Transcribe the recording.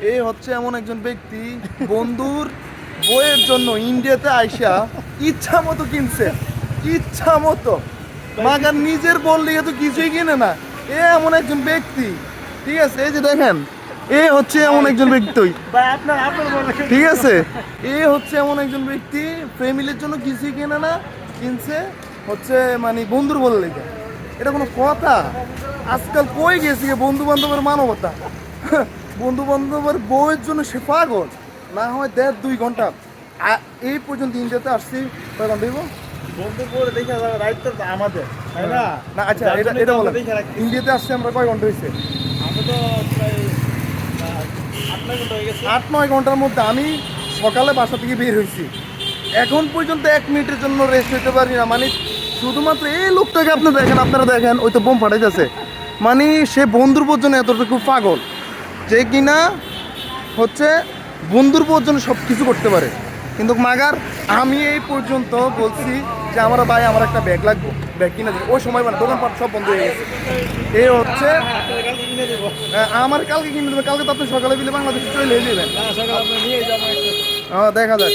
এই হচ্ছে এমন একজন ব্যক্তি বন্ধুর বইয়ের জন্য ইন্ডিয়াতে আইসা ইচ্ছা মতো কিনছে। ইচ্ছা মতো। মাগার নিজের বললে তো কিছুই কিনে না। এ এমন একজন ব্যক্তি। ঠিক আছে এই যে দেখেন এ হচ্ছে এমন একজন ব্যক্তি। ঠিক আছে এ হচ্ছে এমন একজন ব্যক্তি ফ্যামিলির জন্য কিছুই কেনে না কিনছে হচ্ছে মানে বন্ধুর বলে লেগে এটা কোনো কথা? আজকাল কই গেছি বন্ধু বান্ধবের মানবতা? বন্ধু বান্ধবের বউয়ের জন্য সে পাগল। না হয় দেড় দুই ঘণ্টা। এই পর্যন্ত ইন্ডিয়াতে আসছি। কয় ঘণ্টা দিব বন্ধু করে দেখে যাবে দায়িত্ব আমাদের না? আচ্ছা এটা। ইন্ডিয়াতে আসছি আমরা কয় ঘণ্টা হয়েছে আমি তো প্রায় আট নয় ঘণ্টা গেছে। আট নয় ঘণ্টার মধ্যে আমি সকালে বাসা থেকে বের হয়েছি এখন পর্যন্ত এক মিনিটের জন্য রেস্ট হইতে পারি না। মানে শুধুমাত্র এই লোকটাকে আপনি দেখেন আপনারা দেখেন ওই তো বোম ফাটাইতেছে। মানে সে বন্ধুর পর্যন্ত এতটুকু পাগল। যে কিনা হচ্ছে বন্ধুর পর্যন্ত সব কিছু করতে পারে। কিন্তু মাগার আমি এই পর্যন্ত বলছি যে আমার ভাই আমার একটা ব্যাগ লাগবো ব্যাগ কিনে দেবে। ওই সময় মানে দোকানপাট সব বন্ধ হয়ে গেছে। এ হচ্ছে আহ, আমার কালকে কিনে দেবে কালকে তো আপনি সকালে দিলে বাংলাদেশে চলে যাবেন। হ্যাঁ দেখা যাক।